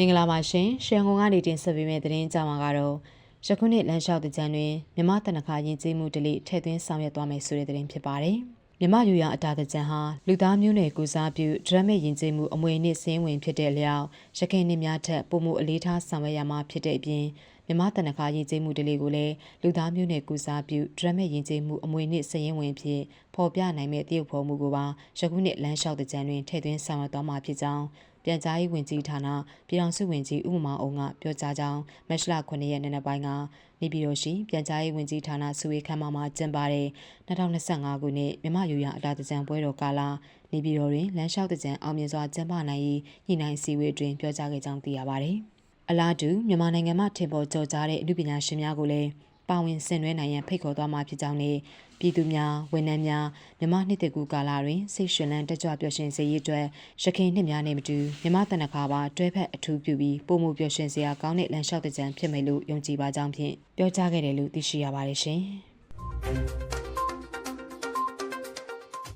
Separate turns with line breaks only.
မင်္ဂလာပါရှင်ရှန်ကုန်ကနေတင်ဆက်ပေးမယ့်သတင်းကြောင်းမှာကတော့ယခုနှစ်လမ်းလျှောက်တဲ့ကြံတွင်မြမတနခါရင်ကျေးမှုဒလိထည့်သွင်းဆောင်ရွက်သွားမယ်ဆိုတဲ့သတင်းဖြစ်ပါတယ်မြမယူရအတာတကြံဟာလူသားမျိုးနွယ်ကိုစားပြုဒရမက်ရင်ကျေးမှုအမွေနှစ်စင်းဝင်ဖြစ်တဲ့အလျောက်ရခိုင်နှစ်များထက်ပုံမှုအလေးထားဆောင်ရွက်ရမှာဖြစ်တဲ့အပြင် မြမတနခါရင်ကျေးမှုဒလိကိုလည်းလူသားမျိုးနွယ်ကိုစားပြုဒရမက်ရင်ကျေးမှုအမွေနှစ်စရင်ဝင်ဖြစ်ပေါ်ပြနိုင်မဲ့တရုပ်ဖော်မှုကိုပါယခုနှစ်လမ်းလျှောက်တဲ့ကြံတွင်ထည့်သွင်းဆောင်ရွက်သွားမှာဖြစ်ကြောင်းပြန်ကြားရေးဝန်ကြီးဌာနပြည်ထောင်စုဝန်ကြီးဦးမောင်အောင်ကပြောကြားကြောင်းမတ်လ9ရက်နေ့နက်ပိုင်းကနေပြည်တော်ရှိပြန်ကြားရေးဝန်ကြီးဌာနစုဝေးခန်းမမှာကျင်းပတဲ့2025ခုနှစ်မြမယူရအတာတကြံပွဲတော်ကာလနေပြည်တော်တွင်လမ်းလျှောက်တကြံအောင်မြင်စွာကျင်းပနိုင်ရေးညှိနှိုင်းစည်းဝေးတွင်ပြောကြားခဲ့ကြောင်းသိရပါတယ်။ အလားတူမြန်မာနိုင်ငံမှာထင်ပေါ်ကျော်ကြားတဲ့အမှုပညာရှင်များကိုလည်းပါဝင်ဆင်နွှဲနိုင်ရန်ဖိတ်ခေါ်သွားမှာဖြစ်ကြောင်းနဲ့ပြည်သူများဝန်ထမ်းများမြမနှစ်တကူကာလတွင်စိတ်ရှင်လန်းတက်ကြွပျော်ရွှင်စေရေးအတွက်ရခိုင်နှစ်များနေမတူမြမတနခါပါတွဲဖက်အထူးပြုပြီးပုံမှုပျော်ရွှင်စရာကောင်းတဲ့လမ်းလျှောက်တဲ့ကြံဖြစ်မယ်လို့ယုံကြည်ပါကြောင်းဖြင့်ပြောကြားခဲ့တယ်လို့သိရှိရပါတယ်ရှင်။